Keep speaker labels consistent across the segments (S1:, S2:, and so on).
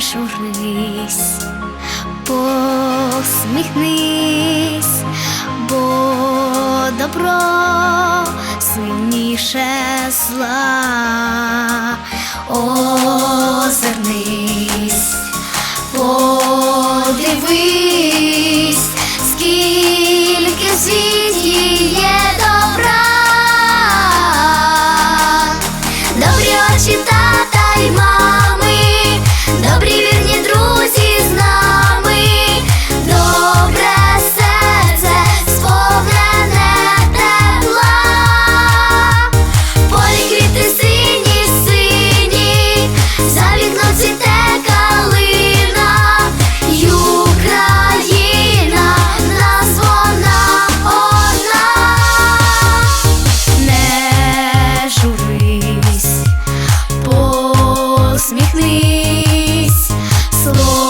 S1: журись, посміхнись, бо добро сильніше зла. Озирнись, подивись, скільки в світі є добра. Добрі очі посміхнись, слово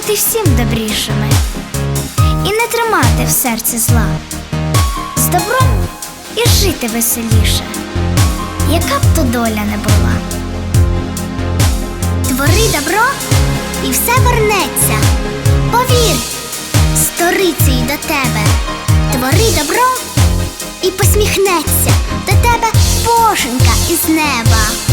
S1: бути всім добрішими і не тримати в серці зла. З добром і жити веселіше, яка б то доля не була. Твори добро і все вернеться. Повір, сторицею до тебе. Твори добро і посміхнеться до тебе боженька із неба.